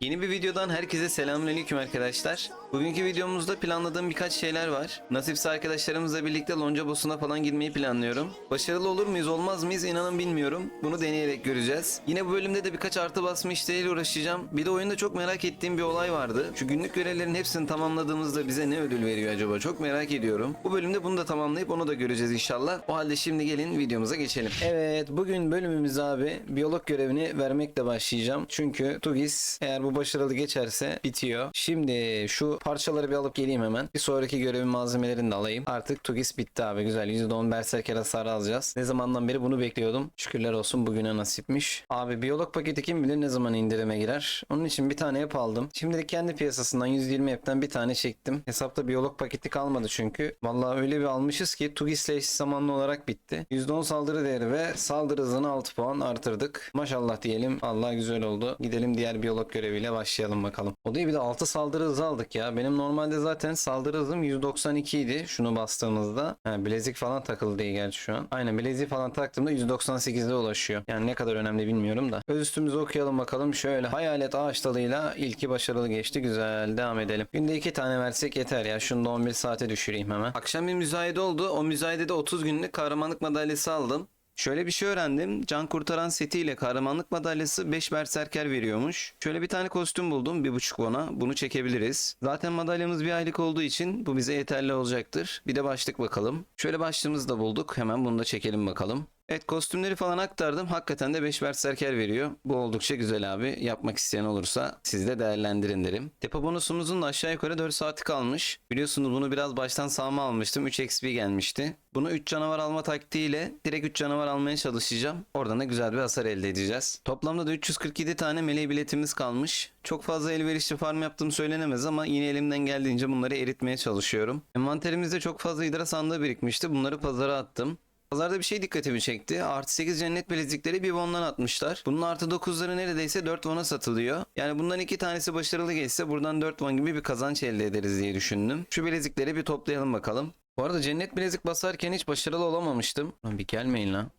Yeni bir videodan herkese selamünaleyküm arkadaşlar. Bugünkü videomuzda planladığım birkaç şeyler var. Nasipse arkadaşlarımızla birlikte lonca boss'una falan girmeyi planlıyorum. Başarılı olur muyuz olmaz mıyız inanın bilmiyorum. Bunu deneyerek göreceğiz. Yine bu bölümde de birkaç artı basma işleriyle uğraşacağım. Bir de oyunda çok merak ettiğim bir olay vardı. Şu günlük görevlerin hepsini tamamladığımızda bize ne ödül veriyor acaba çok merak ediyorum. Bu bölümde bunu da tamamlayıp onu da göreceğiz inşallah. O halde şimdi gelin videomuza geçelim. Evet bugün bölümümüz abi biyolog görevini vermekle başlayacağım. Çünkü Tugis eğer bu başarılı geçerse bitiyor. Şimdi şu parçaları bir alıp geleyim hemen. Bir sonraki görevin malzemelerini de alayım. Artık Tugis bitti abi güzel. %10 berserker hasarı alacağız. Ne zamandan beri bunu bekliyordum. Şükürler olsun bugüne nasipmiş. Abi biyolog paketi kim bilir ne zaman indirime girer. Onun için bir tane app aldım. Şimdilik kendi piyasasından 120 app'ten bir tane çektim. Hesapta biyolog paketi kalmadı çünkü. Vallahi öyle bir almışız ki Tugis'le eş zamanlı olarak bitti. %10 saldırı değeri ve saldırı hızını 6 puan artırdık. Maşallah diyelim. Allah güzel oldu. Gidelim diğer biyolog göreviyle başlayalım bakalım. O değil bir de 6 saldırı hızı aldık ya. Benim normalde zaten saldırı hızım 192 idi şunu bastığımızda. Ha, bilezik falan takılı değil gerçi şu an. Aynen bileziği falan taktığımda 198'de ulaşıyor. Yani ne kadar önemli bilmiyorum da. Öz üstümüzü okuyalım bakalım. Şöyle hayalet ağaç dalıyla ilki başarılı geçti. Güzel devam edelim. Günde 2 tane versek yeter ya. Şunu da 11 saate düşüreyim hemen. Akşam bir müzayede oldu. O müzayedede 30 günlük kahramanlık madalyası aldım. Şöyle bir şey öğrendim. Can kurtaran setiyle kahramanlık madalyası 5 berserker veriyormuş. Şöyle bir tane kostüm buldum. 1.5 bona. Bunu çekebiliriz. Zaten madalyamız bir aylık olduğu için bu bize yeterli olacaktır. Bir de başlık bakalım. Şöyle başlığımızı da bulduk. Hemen bunu da çekelim bakalım. Evet kostümleri falan aktardım. Hakikaten de 5 berserker veriyor. Bu oldukça güzel abi. Yapmak isteyen olursa siz de değerlendirin derim. Depo bonusumuzun da aşağı yukarı 4 saati kalmış. Biliyorsunuz bunu biraz baştan sağma almıştım. 3 XP gelmişti. Bunu 3 canavar alma taktiğiyle direkt 3 canavar almaya çalışacağım. Oradan da güzel bir hasar elde edeceğiz. Toplamda da 347 tane meleği biletimiz kalmış. Çok fazla elverişli farm yaptığım söylenemez ama yine elimden geldiğince bunları eritmeye çalışıyorum. Envanterimizde çok fazla hidra sandığı birikmişti. Bunları pazara attım. Pazarda bir şey dikkatimi çekti. Artı 8 cennet bilezikleri bir won'dan atmışlar. Bunun artı 9'ları neredeyse 4 won'a satılıyor. Yani bundan iki tanesi başarılı geçse buradan 4 won gibi bir kazanç elde ederiz diye düşündüm. Şu bilezikleri bir toplayalım bakalım. Bu arada cennet bilezik basarken hiç başarılı olamamıştım. Lan bir gelmeyin lan.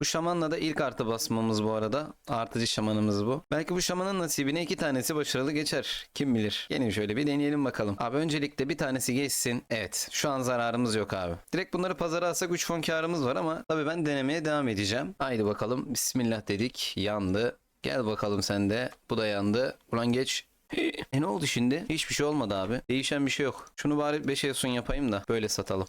Bu şamanla da ilk artı basmamız bu arada. Artıcı şamanımız bu. Belki bu şamanın nasibine iki tanesi başarılı geçer. Kim bilir. Gelin şöyle bir deneyelim bakalım. Abi öncelikle bir tanesi geçsin. Evet. Şu an zararımız yok abi. Direkt bunları pazara alsak 3 fon karımız var ama tabii ben denemeye devam edeceğim. Haydi bakalım. Bismillah dedik. Yandı. Gel bakalım sen de. Bu da yandı. Ulan geç. E ne oldu şimdi? Hiçbir şey olmadı abi. Değişen bir şey yok. Şunu bari 5 son yapayım da böyle satalım.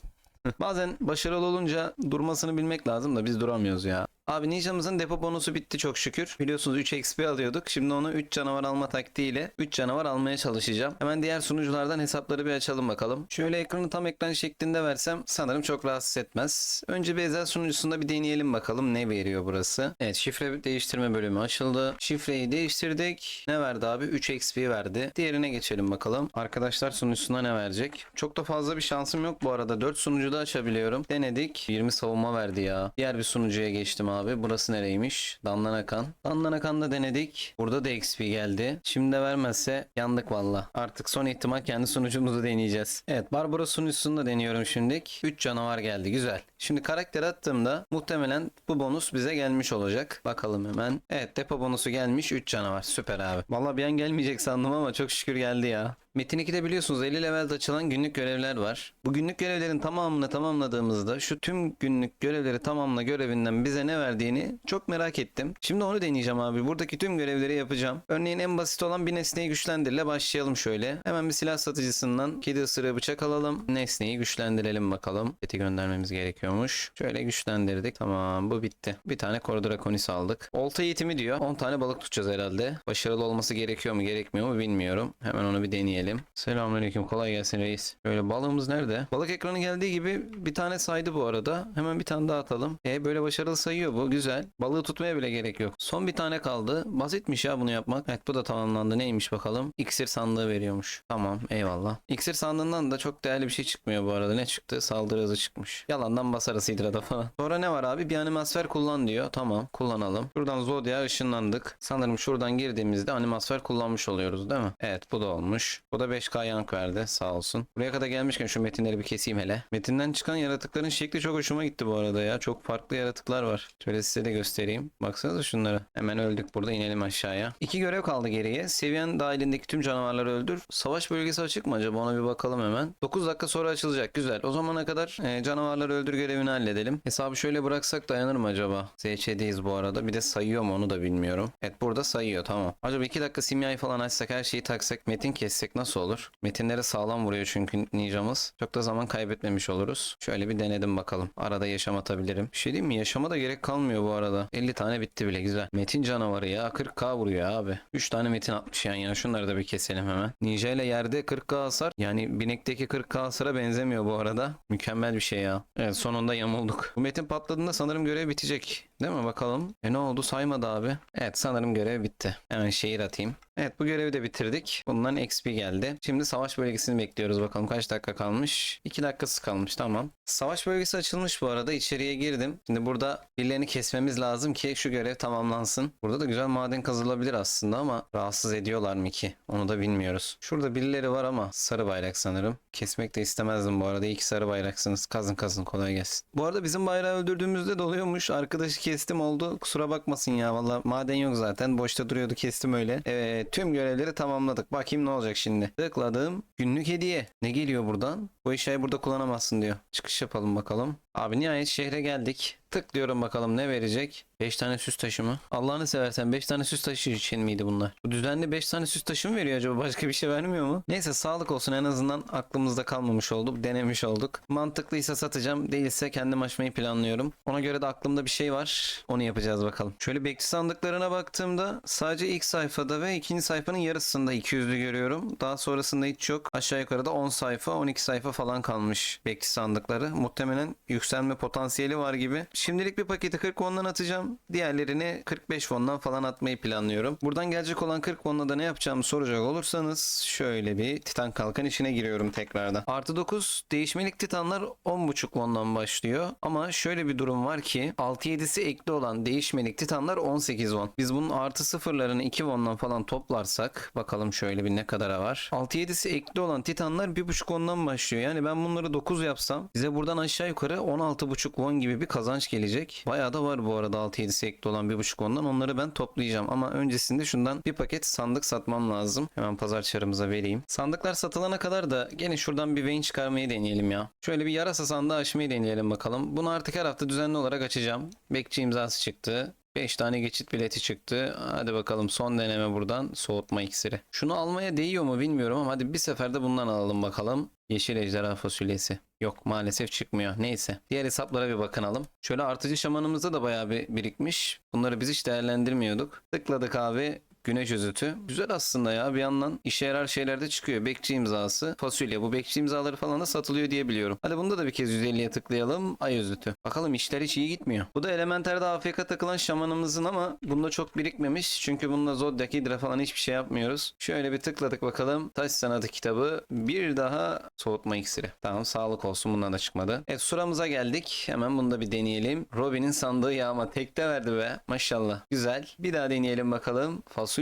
Bazen başarılı olunca durmasını bilmek lazım da biz duramıyoruz ya. Abi Ninja'mızın depo bonusu bitti çok şükür. Biliyorsunuz 3 XP alıyorduk. Şimdi onu 3 canavar alma taktiğiyle 3 canavar almaya çalışacağım. Hemen diğer sunuculardan hesapları bir açalım bakalım. Şöyle ekranı tam ekran şeklinde versem sanırım çok rahatsız etmez. Önce bir Ezel sunucusunda bir deneyelim bakalım ne veriyor burası. Evet şifre değiştirme bölümü açıldı. Şifreyi değiştirdik. Ne verdi abi? 3 XP verdi. Diğerine geçelim bakalım. Arkadaşlar sunucusuna ne verecek? Çok da fazla bir şansım yok bu arada. 4 sunucuda açabiliyorum. Denedik. 20 savunma verdi ya. Diğer bir sunucuya geçtim abi. Burası nereymiş? Danlanakan. Danlanakan'da denedik. Burada da XP geldi. Şimdi de vermezse yandık valla. Artık son ihtimal kendi sunucumuzu deneyeceğiz. Evet Barbaros sunucusunda deniyorum şimdilik. 3 canavar geldi. Güzel. Şimdi karakter attığımda muhtemelen bu bonus bize gelmiş olacak. Bakalım hemen. Evet depo bonusu gelmiş. 3 canavar. Süper abi. Valla bir an gelmeyecek sandım ama çok şükür geldi ya. Metin 2'de biliyorsunuz 50 levelde açılan günlük görevler var. Bu günlük görevlerin tamamını tamamladığımızda şu tüm günlük görevleri tamamla görevinden bize ne verdiğini çok merak ettim. Şimdi onu deneyeceğim abi. Buradaki tüm görevleri yapacağım. Örneğin en basit olan bir nesneyi güçlendirle başlayalım şöyle. Hemen bir silah satıcısından kedi ısırığı bıçak alalım. Nesneyi güçlendirelim bakalım. Eti göndermemiz gerekiyormuş. Şöyle güçlendirdik. Tamam bu bitti. Bir tane Kordrakonis aldık. Olta eğitimi diyor. 10 tane balık tutacağız herhalde. Başarılı olması gerekiyor mu gerekmiyor mu bilmiyorum. Hemen onu bir deneyelim. Selamünaleyküm. Kolay gelsin reis. Böyle balığımız nerede? Balık ekranı geldiği gibi bir tane saydı bu arada. Hemen bir tane daha atalım. E böyle başarılı sayıyor bu. Güzel. Balığı tutmaya bile gerek yok. Son bir tane kaldı. Basitmiş ya bunu yapmak. Evet bu da tamamlandı. Neymiş bakalım. İksir sandığı veriyormuş. Tamam eyvallah. İksir sandığından da çok değerli bir şey çıkmıyor bu arada. Ne çıktı? Saldırı hızı çıkmış. Yalandan basarız hidrada falan. Sonra ne var abi? Bir animasfer kullan diyor. Tamam kullanalım. Şuradan Zodiac'a ışınlandık. Sanırım şuradan girdiğimizde animasfer kullanmış oluyoruz değil mi? Evet bu da olmuş. O da 5k yank verdi sağ olsun. Buraya kadar gelmişken şu metinleri bir keseyim hele. Metinden çıkan yaratıkların şekli çok hoşuma gitti bu arada ya. Çok farklı yaratıklar var. Şöyle size de göstereyim. Baksanıza şunlara. Hemen öldük burada inelim aşağıya. İki görev kaldı geriye. Seviyen dahilindeki tüm canavarları öldür. Savaş bölgesi açık mı acaba ona bir bakalım hemen. 9 dakika sonra açılacak. Güzel. O zamana kadar e, canavarları öldür görevini halledelim. Hesabı şöyle bıraksak dayanır mı acaba? ZC'deyiz bu arada. Bir de sayıyor mu onu da bilmiyorum. Evet burada sayıyor tamam. Acaba 2 dakika simyayı falan açsak her şeyi taksak metin kessek nasıl olur? Metinlere sağlam vuruyor çünkü ninjamız. Çok da zaman kaybetmemiş oluruz. Şöyle bir denedim bakalım. Arada yaşam atabilirim. Bir şey diyeyim mi? Yaşama da gerek kalmıyor bu arada. 50 tane bitti bile güzel. Metin canavarı ya. 40k vuruyor abi. 3 tane metin atmış yan yana. Şunları da bir keselim hemen. Ninja ile yerde 40k hasar. Yani binekteki 40k hasara benzemiyor bu arada. Mükemmel bir şey ya. Evet sonunda yamulduk. Bu metin patladığında sanırım görev bitecek. Değil mi? Bakalım. E ne oldu? Saymadı abi. Evet sanırım görev bitti. Hemen şehir atayım. Evet bu görevi de bitirdik. Bundan XP geldi. Şimdi savaş bölgesini bekliyoruz. Bakalım kaç dakika kalmış? 2 dakikası kalmış tamam. Savaş bölgesi açılmış bu arada. İçeriye girdim. Şimdi burada birilerini kesmemiz lazım ki şu görev tamamlansın. Burada da güzel maden kazılabilir aslında ama rahatsız ediyorlar mı ki? Onu da bilmiyoruz. Şurada birileri var ama sarı bayrak sanırım. Kesmek de istemezdim bu arada. İyi ki sarı bayraksınız. Kazın kazın kolay gelsin. Bu arada bizim bayrağı öldürdüğümüzde de oluyormuş. Arkadaşı kestim oldu. Kusura bakmasın ya. Valla maden yok zaten. Boşta duruyordu kestim öyle. Evet tüm görevleri tamamladık. Bakayım ne olacak şimdi. Tıkladım. Günlük hediye. Ne geliyor buradan? Bu eşyayı burada kullanamazsın diyor. Çıkış yapalım bakalım. Abi nihayet şehre geldik. Tıklıyorum bakalım ne verecek? 5 tane süs taşı mı? Allah'ını seversen 5 tane süs taşı için miydi bunlar? Bu düzenli 5 tane süs taşı mı veriyor acaba? Başka bir şey vermiyor mu? Neyse sağlık olsun en azından aklımızda kalmamış oldu. Denemiş olduk. Mantıklıysa satacağım. Değilse kendim açmayı planlıyorum. Ona göre de aklımda bir şey var. Onu yapacağız bakalım. Şöyle bekçi sandıklarına baktığımda sadece ilk sayfada ve ikinci sayfanın yarısında 200'lü görüyorum. Daha sonrasında hiç yok. Aşağı yukarıda 10 sayfa 12 sayfa falan kalmış bekçi sandıkları. Muhtemelen yükselme potansiyeli var gibi. Şimdilik bir paketi 40 won'dan atacağım. Diğerlerini 45 won'dan falan atmayı planlıyorum. Buradan gelecek olan 40 won'la da ne yapacağımı soracak olursanız şöyle bir titan kalkan içine giriyorum tekrardan. Artı 9 değişmelik titanlar 10.5 won'dan başlıyor. Ama şöyle bir durum var ki 6-7'si ekli olan değişmelik titanlar 18 won. Biz bunun artı sıfırlarını 2 won'dan falan toplarsak bakalım şöyle bir ne kadara var. 6-7'si ekli olan titanlar 1.5 won'dan başlıyor. Yani ben bunları 9 yapsam bize buradan aşağı yukarı 16.5 won gibi bir kazanç gelecek. Bayağı da var bu arada 6-7'si ekli olan 1.5 won'dan. Onları ben toplayacağım. Ama öncesinde şundan bir paket sandık satmam lazım. Hemen pazar çarımıza vereyim. Sandıklar satılana kadar da gene şuradan bir vein çıkarmayı deneyelim ya. Şöyle bir yarasa sandığı açmayı deneyelim bakalım. Bunu artık her hafta düzenli olarak açacağım. Bekçi imzası çıktı. 5 tane geçit bileti çıktı. Hadi bakalım son deneme buradan soğutma iksiri. Şunu almaya değiyor mu bilmiyorum ama hadi bir seferde bundan alalım bakalım. Yeşil ejderha fasulyesi. Yok maalesef çıkmıyor. Neyse. Diğer hesaplara bir bakınalım. Şöyle artıcı şamanımızda da bayağı bir birikmiş. Bunları biz hiç değerlendirmiyorduk. Tıkladık abi. Güneş özütü. Güzel aslında ya bir yandan işe yarar şeyler de çıkıyor. Bekçi imzası, fasulye. Bu bekçi imzaları falan da satılıyor diye biliyorum. Hadi bunda da bir kez 150'ye tıklayalım. Ay özütü. Bakalım işler hiç iyi gitmiyor. Bu da elementerde AFK takılan şamanımızın ama bunda çok birikmemiş. Çünkü bunda Zodiac Hydra falan hiçbir şey yapmıyoruz. Şöyle bir tıkladık bakalım. Taş sanatı kitabı. Bir daha soğutma iksiri. Tamam sağlık olsun bundan da çıkmadı. Evet suramıza geldik. Hemen bunu da bir deneyelim. Robin'in sandığı yağma. Tekte verdi be. Maşallah. Güzel. Bir daha deneyelim bakalım. Fasulye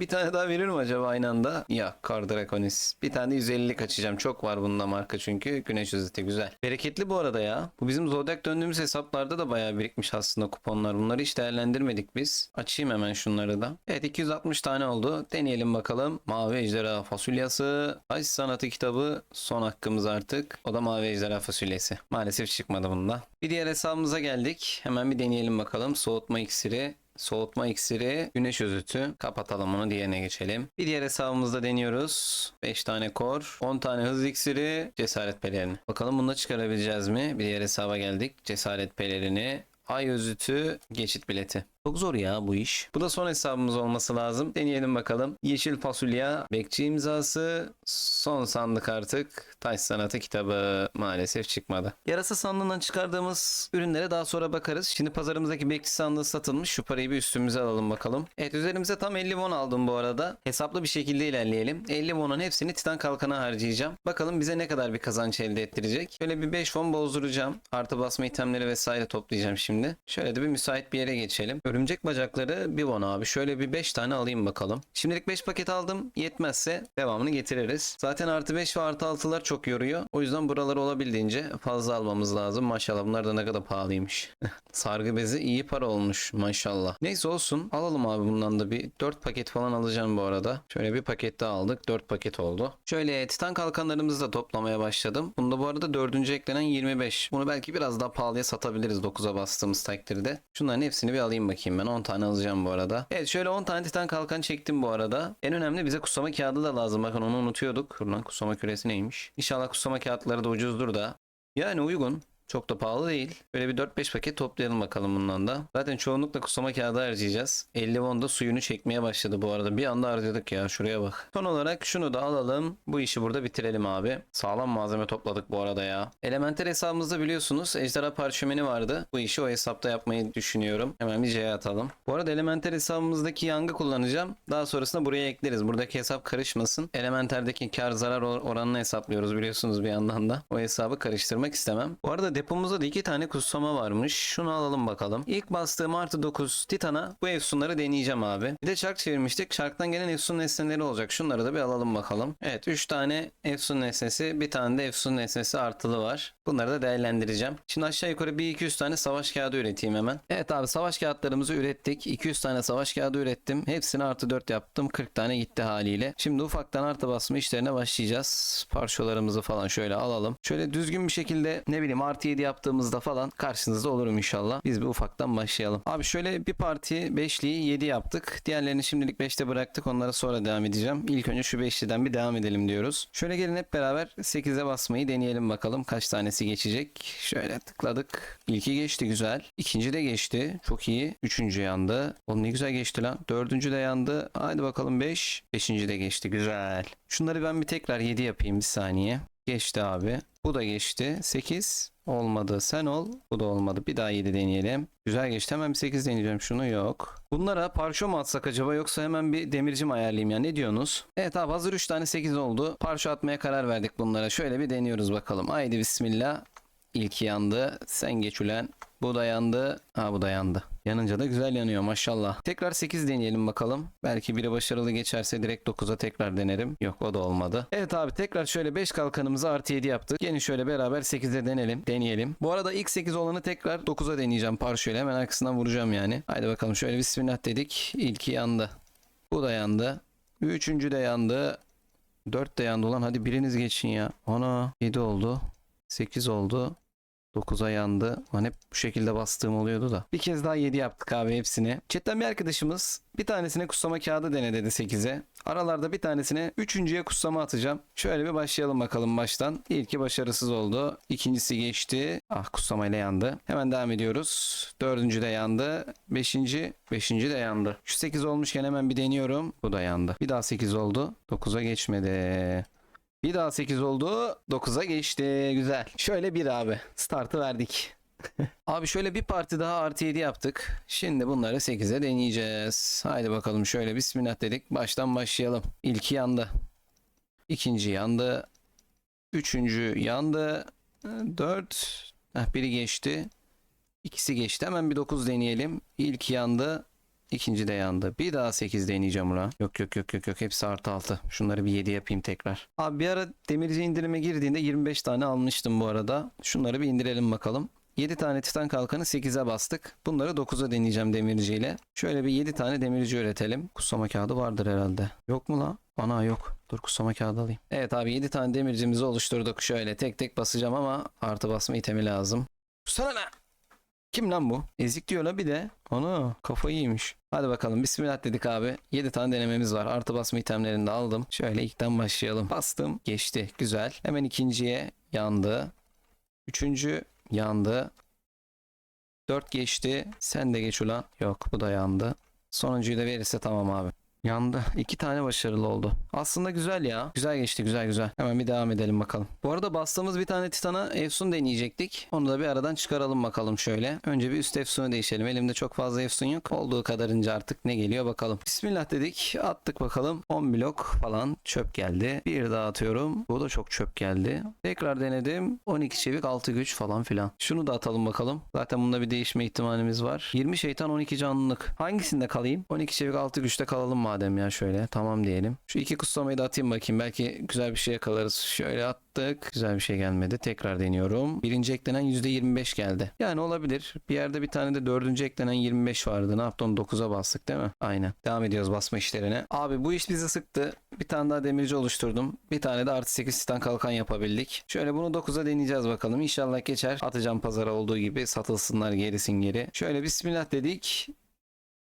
bir tane daha verir mi acaba aynı anda? Ya Kar Draconis. Bir tane de 150'lik açacağım. Çok var bunda marka çünkü. Güneş özeti güzel. Bereketli bu arada ya. Bu bizim Zodiac döndüğümüz hesaplarda da bayağı birikmiş aslında kuponlar. Bunları hiç değerlendirmedik biz. Açayım hemen şunları da. Evet 260 tane oldu. Deneyelim bakalım. Mavi Ejderha Fasulyası. Aş Sanatı kitabı. Son hakkımız artık. O da Mavi Ejderha Fasulyesi. Maalesef çıkmadı bunda. Bir diğer hesabımıza geldik. Hemen bir deneyelim bakalım. Soğutma iksiri. Soğutma iksiri, güneş özütü. Kapatalım onu diğerine geçelim. Bir diğer hesabımızda deniyoruz. 5 tane kor, 10 tane hız iksiri, cesaret pelerini. Bakalım bunu da çıkarabileceğiz mi? Bir diğer hesaba geldik. Cesaret pelerini, ay özütü, geçit bileti. Çok zor ya bu iş. Bu da son hesabımız olması lazım. Deneyelim bakalım. Yeşil fasulye, bekçi imzası, son sandık artık. Taş sanatı kitabı maalesef çıkmadı. Yarasa sandığından çıkardığımız ürünlere daha sonra bakarız. Şimdi pazarımızdaki bekçi sandığı satılmış. Şu parayı bir üstümüze alalım bakalım. Evet üzerimize tam 50 won aldım bu arada. Hesaplı bir şekilde ilerleyelim. 50 won'un hepsini titan kalkana harcayacağım. Bakalım bize ne kadar bir kazanç elde ettirecek. Şöyle bir 5 won bozduracağım. Artı basma itemleri vesaire toplayacağım şimdi. Şöyle de bir müsait bir yere geçelim. Örümcek bacakları bir bon abi. Şöyle bir 5 tane alayım bakalım. Şimdilik 5 paket aldım. Yetmezse devamını getiririz. Zaten artı 5 ve artı 6'lar çok yoruyor. O yüzden buraları olabildiğince fazla almamız lazım. Maşallah bunlar da ne kadar pahalıymış. Sargı bezi iyi para olmuş maşallah. Neyse olsun. Alalım abi bundan da bir 4 paket falan alacağım bu arada. Şöyle bir paket daha aldık. 4 paket oldu. Şöyle titan kalkanlarımızı da toplamaya başladım. Bunda bu arada dördüncü eklenen 25. Bunu belki biraz daha pahalıya satabiliriz 9'a bastığımız takdirde. Şunların hepsini bir alayım bakayım ben. 10 tane alacağım bu arada. Evet şöyle 10 tane titan kalkan çektim bu arada. En önemli bize kutsama kağıdı da lazım. Bakın onu unutuyorduk. Dur lan kutsama küresi neymiş? İnşallah kutsama kağıtları da ucuzdur da. Yani uygun. Çok da pahalı değil. Böyle bir 4-5 paket toplayalım bakalım bundan da. Zaten çoğunlukla kusama kağıdı harcayacağız. 50 won da suyunu çekmeye başladı bu arada. Bir anda harcadık ya şuraya bak. Son olarak şunu da alalım. Bu işi burada bitirelim abi. Sağlam malzeme topladık bu arada ya. Elementer hesabımızda biliyorsunuz ejderha parşömeni vardı. Bu işi o hesapta yapmayı düşünüyorum. Hemen bir C'ye atalım. Bu arada elementer hesabımızdaki yangı kullanacağım. Daha sonrasında buraya ekleriz. Buradaki hesap karışmasın. Elementerdeki kar zarar or- oranını hesaplıyoruz biliyorsunuz bir yandan da. O hesabı karıştırmak istemem. Bu arada depomuzda da iki tane kutsama varmış. Şunu alalım bakalım. İlk bastığım artı 9 Titan'a bu efsunları deneyeceğim abi. Bir de çark çevirmiştik. Çarktan gelen efsun nesneleri olacak. Şunları da bir alalım bakalım. Evet 3 tane efsun nesnesi bir tane de efsun nesnesi artılı var. Bunları da değerlendireceğim. Şimdi aşağı yukarı bir 200 tane savaş kağıdı üreteyim hemen. Evet abi savaş kağıtlarımızı ürettik. 200 tane savaş kağıdı ürettim. Hepsini artı 4 yaptım. 40 tane gitti haliyle. Şimdi ufaktan artı basma işlerine başlayacağız. Parçalarımızı falan şöyle alalım. Şöyle düzgün bir şekilde ne bileyim artı 7 yaptığımızda falan karşınızda olurum inşallah. Biz bir ufaktan başlayalım. Abi şöyle bir parti 5'liyi 7 yaptık. Diğerlerini şimdilik 5'te bıraktık. Onlara sonra devam edeceğim. İlk önce şu 5'liden bir devam edelim diyoruz. Şöyle gelin hep beraber 8'e basmayı deneyelim bakalım kaç tanesi geçecek. Şöyle tıkladık. İlki geçti güzel. İkinci de geçti. Çok iyi. Üçüncü yandı. Oğlum ne güzel geçti lan. Dördüncü de yandı. Haydi bakalım 5. Beşinci de geçti. Güzel. Şunları ben bir tekrar 7 yapayım bir saniye. Geçti abi. Bu da geçti. 8 olmadı. Sen ol. Bu da olmadı. Bir daha 7 deneyelim. Güzel geçti. Hemen bir 8 deneyeceğim. Şunu yok. Bunlara parşo mu atsak acaba yoksa hemen bir demirci mi ayarlayayım ya? Ne diyorsunuz? Evet abi hazır 3 tane 8 oldu. Parşo atmaya karar verdik bunlara. Şöyle bir deniyoruz bakalım. Haydi bismillah. İlki yandı. Sen geç ulen. Bu da yandı. Ha bu da yandı. Yanınca da güzel yanıyor maşallah. Tekrar 8 deneyelim bakalım. Belki biri başarılı geçerse direkt 9'a tekrar denerim. Yok o da olmadı. Evet abi tekrar şöyle 5 kalkanımızı artı 7 yaptık. Yeni şöyle beraber 8'e deneyelim. Deneyelim. Bu arada ilk 8 olanı tekrar 9'a deneyeceğim parşöyle. Hemen arkasından vuracağım yani. Haydi bakalım şöyle bismillah dedik. İlki yandı. Bu da yandı. Üçüncü de yandı. 4 de yandı ulan hadi biriniz geçin ya. Ana 7 oldu. 8 oldu. 9'a yandı. Hani hep bu şekilde bastığım oluyordu da. Bir kez daha 7 yaptık abi hepsini. Chatten bir arkadaşımız bir tanesine kutsama kağıdı dene dedi 8'e. Aralarda bir tanesine üçüncüye kutsama atacağım. Şöyle bir başlayalım bakalım baştan. İlki başarısız oldu. İkincisi geçti. Ah kutsamayla yandı. Hemen devam ediyoruz. Dördüncü de yandı. Beşinci. Beşinci de yandı. Şu 8 olmuşken hemen bir deniyorum. Bu da yandı. Bir daha 8 oldu. 9'a geçmedi. Bir daha 8 oldu. 9'a geçti. Güzel. Şöyle bir abi. Startı verdik. abi şöyle bir parti daha artı 7 yaptık. Şimdi bunları 8'e deneyeceğiz. Haydi bakalım şöyle bismillah dedik. Baştan başlayalım. İlki yandı. İkinci yandı. Üçüncü yandı. Dört. Heh, biri geçti. İkisi geçti. Hemen bir 9 deneyelim. İlk yandı. İkinci de yandı. Bir daha 8 deneyeceğim buna. Yok yok yok yok yok. Hepsi artı 6. Şunları bir 7 yapayım tekrar. Abi bir ara demirci indirime girdiğinde 25 tane almıştım bu arada. Şunları bir indirelim bakalım. 7 tane titan kalkanı 8'e bastık. Bunları 9'a deneyeceğim demirciyle. Şöyle bir 7 tane demirci üretelim. Kutsama kağıdı vardır herhalde. Yok mu la? Ana yok. Dur kutsama kağıdı alayım. Evet abi 7 tane demircimizi oluşturduk. Şöyle tek tek basacağım ama artı basma itemi lazım. Sana ne? Kim lan bu? Ezik diyor la bir de. Ana kafayı yemiş. Hadi bakalım bismillah dedik abi. 7 tane denememiz var. Artı basma itemlerini de aldım. Şöyle ilkten başlayalım. Bastım. Geçti. Güzel. Hemen ikinciye yandı. Üçüncü yandı. 4 geçti. Sen de geç ulan. Yok bu da yandı. Sonuncuyu da verirse tamam abi. Yandı. İki tane başarılı oldu. Aslında güzel ya. Güzel geçti güzel güzel. Hemen bir devam edelim bakalım. Bu arada bastığımız bir tane Titan'a Efsun deneyecektik. Onu da bir aradan çıkaralım bakalım şöyle. Önce bir üst Efsun'u değişelim. Elimde çok fazla Efsun yok. Olduğu kadarınca artık ne geliyor bakalım. Bismillah dedik. Attık bakalım. 10 blok falan çöp geldi. Bir daha atıyorum. Bu da çok çöp geldi. Tekrar denedim. 12 çevik 6 güç falan filan. Şunu da atalım bakalım. Zaten bunda bir değişme ihtimalimiz var. 20 şeytan 12 canlılık. Hangisinde kalayım? 12 çevik 6 güçte kalalım madem ya şöyle. Tamam diyelim. Şu iki kutsamayı da atayım bakayım. Belki güzel bir şey yakalarız. Şöyle attık. Güzel bir şey gelmedi. Tekrar deniyorum. Birinci eklenen %25 geldi. Yani olabilir. Bir yerde bir tane de dördüncü eklenen 25 vardı. Ne yaptı onu 9'a bastık değil mi? Aynen. Devam ediyoruz basma işlerine. Abi bu iş bizi sıktı. Bir tane daha demirci oluşturdum. Bir tane de artı 8 titan kalkan yapabildik. Şöyle bunu 9'a deneyeceğiz bakalım. İnşallah geçer. Atacağım pazara olduğu gibi satılsınlar gerisin geri. Şöyle bismillah dedik.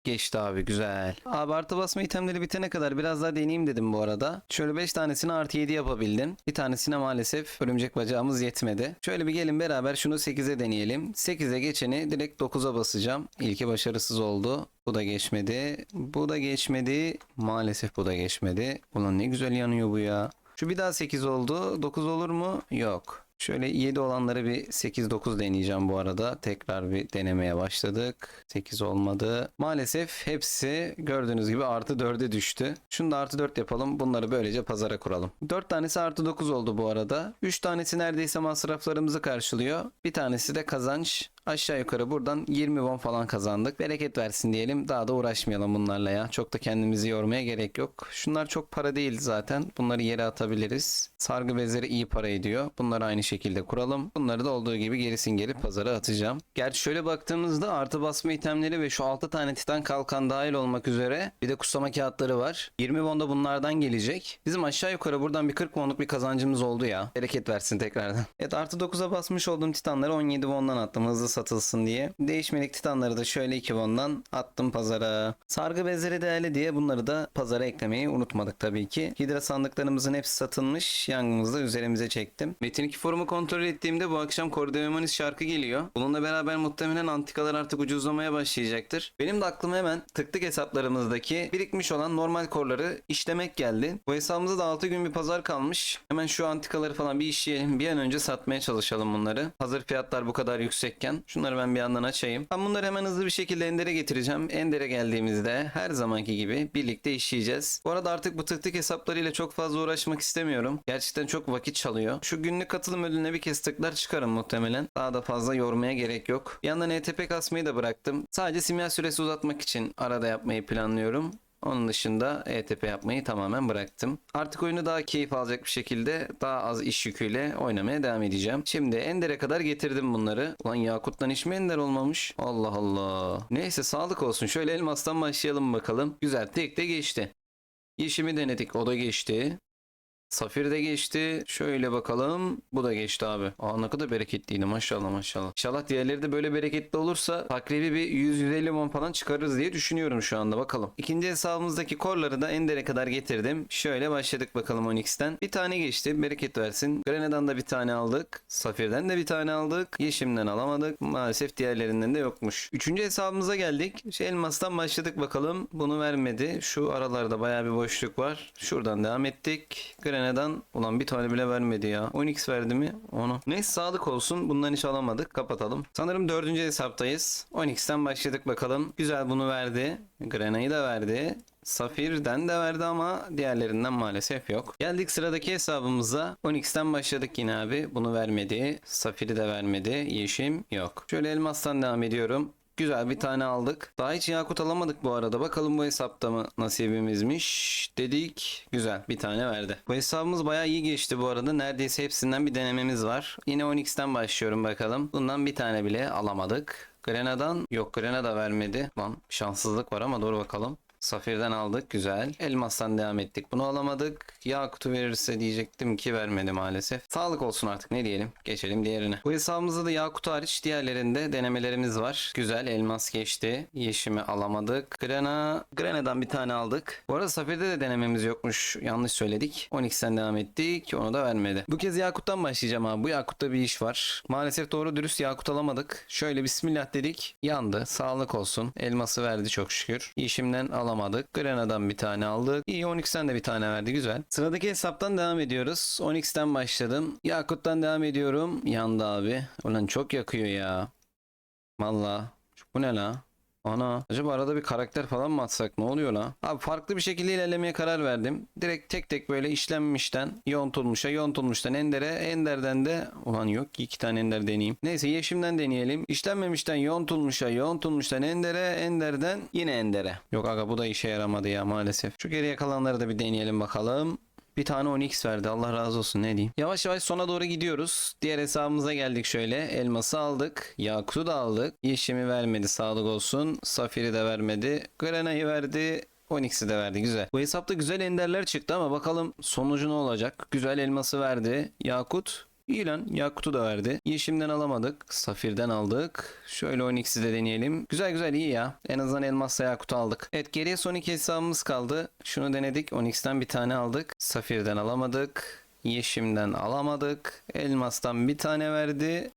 Geçti abi güzel. Abi artı basma itemleri bitene kadar biraz daha deneyeyim dedim bu arada. Şöyle 5 tanesini artı 7 yapabildim. Bir tanesine maalesef örümcek bacağımız yetmedi. Şöyle bir gelin beraber şunu 8'e deneyelim. 8'e geçeni direkt 9'a basacağım. İlki başarısız oldu. Bu da geçmedi. Bu da geçmedi. Maalesef bu da geçmedi. Ulan ne güzel yanıyor bu ya. Şu bir daha 8 oldu. 9 olur mu? Yok. Şöyle 7 olanları bir 8-9 deneyeceğim bu arada. Tekrar bir denemeye başladık. 8 olmadı. Maalesef hepsi gördüğünüz gibi artı 4'e düştü. Şunu da artı 4 yapalım. Bunları böylece pazara kuralım. 4 tanesi artı 9 oldu bu arada. 3 tanesi neredeyse masraflarımızı karşılıyor. Bir tanesi de kazanç. Aşağı yukarı buradan 20 won falan kazandık. Bereket versin diyelim. Daha da uğraşmayalım bunlarla ya. Çok da kendimizi yormaya gerek yok. Şunlar çok para değil zaten. Bunları yere atabiliriz. Sargı bezleri iyi para ediyor. Bunları aynı şekilde kuralım. Bunları da olduğu gibi gerisin geri pazara atacağım. Gerçi şöyle baktığımızda artı basma itemleri ve şu 6 tane titan kalkan dahil olmak üzere bir de kutsama kağıtları var. 20 won da bunlardan gelecek. Bizim aşağı yukarı buradan bir 40 wonluk bir kazancımız oldu ya. Bereket versin tekrardan. Evet artı 9'a basmış olduğum titanları 17 wondan attım hızlı satılsın diye. Değişmelik titanları da şöyle 2 wondan attım pazara. Sargı bezleri değerli diye bunları da pazara eklemeyi unutmadık tabii ki. Hidra sandıklarımızın hepsi satılmış. Yangımızı da üzerimize çektim. Metin 2 forumu kontrol ettiğimde bu akşam Cordeomanis şarkı geliyor. Bununla beraber muhtemelen antikalar artık ucuzlamaya başlayacaktır. Benim de aklıma hemen tık tık hesaplarımızdaki birikmiş olan normal korları işlemek geldi. Bu hesabımızda da 6 gün bir pazar kalmış. Hemen şu antikaları falan bir işleyelim. Bir an önce satmaya çalışalım bunları. Hazır fiyatlar bu kadar yüksekken. Şunları ben bir yandan açayım. Ben bunları hemen hızlı bir şekilde Ender'e getireceğim. Ender'e geldiğimizde her zamanki gibi birlikte işleyeceğiz. Bu arada artık bu tık tık hesaplarıyla çok fazla uğraşmak istemiyorum. Gerçekten çok vakit çalıyor. Şu günlük katılım ödülüne bir kez tıklar çıkarım muhtemelen. Daha da fazla yormaya gerek yok. Bir yandan ETP kasmayı da bıraktım. Sadece simya süresi uzatmak için arada yapmayı planlıyorum. Onun dışında ETP yapmayı tamamen bıraktım. Artık oyunu daha keyif alacak bir şekilde daha az iş yüküyle oynamaya devam edeceğim. Şimdi Ender'e kadar getirdim bunları. Ulan Yakut'tan hiç mi Ender olmamış? Allah Allah. Neyse sağlık olsun. Şöyle elmastan başlayalım bakalım. Güzel tek de geçti. Yeşimi denedik. O da geçti. Safir de geçti. Şöyle bakalım. Bu da geçti abi. Aa ne kadar bereketliydi maşallah maşallah. İnşallah diğerleri de böyle bereketli olursa takribi bir 100-150 mon falan çıkarırız diye düşünüyorum şu anda bakalım. İkinci hesabımızdaki korları da Ender'e kadar getirdim. Şöyle başladık bakalım Onyx'ten. Bir tane geçti. Bereket versin. Grenada'dan da bir tane aldık. Safir'den de bir tane aldık. Yeşim'den alamadık. Maalesef diğerlerinden de yokmuş. Üçüncü hesabımıza geldik. Şu elmastan başladık bakalım. Bunu vermedi. Şu aralarda baya bir boşluk var. Şuradan devam ettik. Grenada'dan ulan bir tane bile vermedi ya. 10x verdi mi? Onu. Neyse sağlık olsun. Bundan hiç alamadık. Kapatalım. Sanırım dördüncü hesaptayız. 10x'ten başladık bakalım. Güzel bunu verdi. Grena'yı da verdi. Safir'den de verdi ama diğerlerinden maalesef yok. Geldik sıradaki hesabımıza. 10x'ten başladık yine abi. Bunu vermedi. Safir'i de vermedi. Yeşim yok. Şöyle elmastan devam ediyorum. Güzel bir tane aldık. Daha hiç yakut alamadık bu arada. Bakalım bu hesapta mı nasibimizmiş dedik. Güzel bir tane verdi. Bu hesabımız bayağı iyi geçti bu arada. Neredeyse hepsinden bir denememiz var. Yine 10x'ten başlıyorum bakalım. Bundan bir tane bile alamadık. Grena'dan yok Grenada vermedi. Lan şanssızlık var ama dur bakalım. Safir'den aldık güzel. Elmas'tan devam ettik. Bunu alamadık. Yakut'u verirse diyecektim ki vermedi maalesef. Sağlık olsun artık ne diyelim. Geçelim diğerine. Bu hesabımızda da Yakut hariç diğerlerinde denemelerimiz var. Güzel elmas geçti. Yeşimi alamadık. Grena, Grena'dan bir tane aldık. Bu arada Safir'de de denememiz yokmuş. Yanlış söyledik. 12'den devam ettik. Onu da vermedi. Bu kez Yakut'tan başlayacağım abi. Bu Yakut'ta bir iş var. Maalesef doğru dürüst Yakut alamadık. Şöyle bismillah dedik. Yandı. Sağlık olsun. Elması verdi çok şükür. Yeşimden alamadık. Alamadık. Grena'dan bir tane aldık. İyi Onyx'ten de bir tane verdi güzel. Sıradaki hesaptan devam ediyoruz. Onyx'ten başladım. Yakut'tan devam ediyorum. Yandı abi. Ulan çok yakıyor ya. Valla. Bu ne la? Ana. Acaba arada bir karakter falan mı atsak? Ne oluyor la? Abi farklı bir şekilde ilerlemeye karar verdim. Direkt tek tek böyle işlenmişten yontulmuşa, yontulmuştan Ender'e, Ender'den de ulan yok ki iki tane Ender deneyeyim. Neyse Yeşim'den deneyelim. İşlenmemişten yontulmuşa, yontulmuştan Ender'e, Ender'den yine Ender'e. Yok aga bu da işe yaramadı ya maalesef. Şu geriye kalanları da bir deneyelim bakalım. Bir tane 10x verdi. Allah razı olsun ne diyeyim. Yavaş yavaş sona doğru gidiyoruz. Diğer hesabımıza geldik şöyle. Elması aldık. Yakut'u da aldık. Yeşimi vermedi sağlık olsun. Safir'i de vermedi. Grena'yı verdi. 10x'i de verdi güzel. Bu hesapta güzel enderler çıktı ama bakalım sonucu ne olacak. Güzel elması verdi. Yakut İyi lan Yakut'u da verdi. Yeşim'den alamadık. Safir'den aldık. Şöyle 10x'i de deneyelim. Güzel güzel iyi ya. En azından elmasla Yakut'u aldık. Evet geriye son iki hesabımız kaldı. Şunu denedik. 10x'ten bir tane aldık. Safir'den alamadık. Yeşim'den alamadık. Elmas'tan bir tane verdi.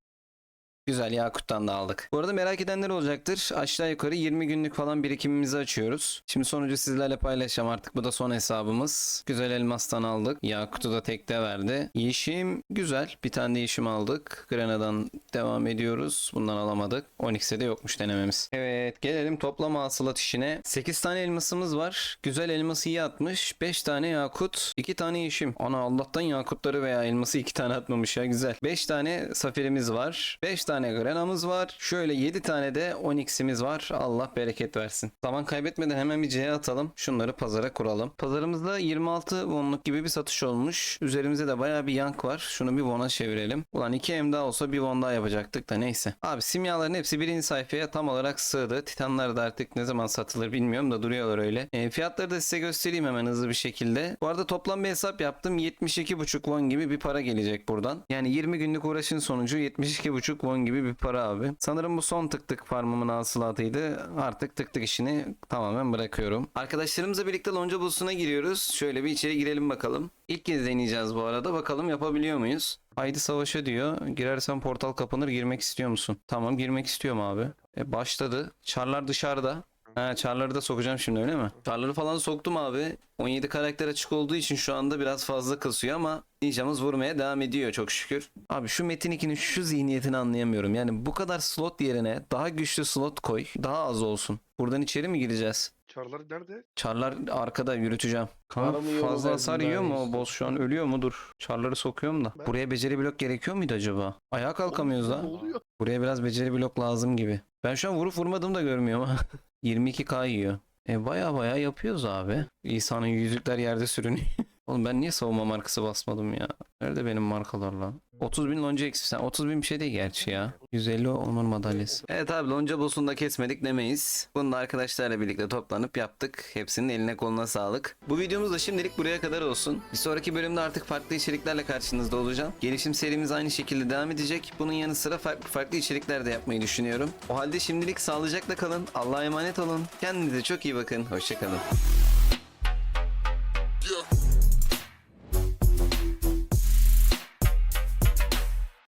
Güzel Yakut'tan da aldık. Bu arada merak edenler olacaktır. Aşağı yukarı 20 günlük falan birikimimizi açıyoruz. Şimdi sonucu sizlerle paylaşacağım artık. Bu da son hesabımız. Güzel elmastan aldık. Yakut'u da tekte verdi. Yeşim güzel. Bir tane de yeşim aldık. Grena'dan devam ediyoruz. Bundan alamadık. 12'se de yokmuş denememiz. Evet gelelim toplam hasılat işine. 8 tane elmasımız var. Güzel elması iyi atmış. 5 tane yakut. 2 tane yeşim. Ana Allah'tan yakutları veya elması 2 tane atmamış ya güzel. 5 tane safirimiz var. 5 tane grenamız var. Şöyle 7 tane de 10x'imiz var. Allah bereket versin. Zaman kaybetmeden hemen bir C'ye atalım. Şunları pazara kuralım. Pazarımızda 26 wonluk gibi bir satış olmuş. Üzerimizde de baya bir yank var. Şunu bir won'a çevirelim. Ulan 2 M daha olsa bir won daha yapacaktık da neyse. Abi simyaların hepsi birinci sayfaya tam olarak sığdı. Titanlar da artık ne zaman satılır bilmiyorum da duruyorlar öyle. E, fiyatları da size göstereyim hemen hızlı bir şekilde. Bu arada toplam bir hesap yaptım. 72,5 won gibi bir para gelecek buradan. Yani 20 günlük uğraşın sonucu 72,5 won gibi bir para abi. Sanırım bu son tık tık farmımın hasılatıydı. Artık tık tık işini tamamen bırakıyorum. Arkadaşlarımızla birlikte lonca busuna giriyoruz. Şöyle bir içeri girelim bakalım. İlk kez deneyeceğiz bu arada. Bakalım yapabiliyor muyuz? Haydi savaşa diyor. Girersen portal kapanır girmek istiyor musun? Tamam girmek istiyorum abi. E başladı. Çarlar dışarıda. Ha çarları da sokacağım şimdi öyle mi? Çarları falan soktum abi. 17 karakter açık olduğu için şu anda biraz fazla kasıyor ama ninjamız vurmaya devam ediyor çok şükür. Abi şu Metin 2'nin şu zihniyetini anlayamıyorum. Yani bu kadar slot yerine daha güçlü slot koy. Daha az olsun. Buradan içeri mi gireceğiz? Çarlar nerede? Çarlar arkada yürüteceğim. Kanka yolu fazla verdin hasar yiyor mu o boss şu an ölüyor mudur? Çarları sokuyorum da. Ben- Buraya beceri blok gerekiyor muydu acaba? Ayağa kalkamıyoruz Ne oluyor? Buraya biraz beceri blok lazım gibi. Ben şu an vurup vurmadığımı da görmüyorum ha. 22k yiyor. E baya baya yapıyoruz abi. İsa'nın yüzükler yerde sürünüyor. Oğlum ben niye savunma markası basmadım ya? Nerede benim markalar lan? 30 bin lonca eksik. Sen 30 bin bir şey değil gerçi ya. 150 onur madalyası. Evet abi lonca boss'unu da kesmedik demeyiz. Bunu da arkadaşlarla birlikte toplanıp yaptık. Hepsinin eline koluna sağlık. Bu videomuz da şimdilik buraya kadar olsun. Bir sonraki bölümde artık farklı içeriklerle karşınızda olacağım. Gelişim serimiz aynı şekilde devam edecek. Bunun yanı sıra farklı farklı içerikler de yapmayı düşünüyorum. O halde şimdilik sağlıcakla kalın. Allah'a emanet olun. Kendinize çok iyi bakın. Hoşçakalın.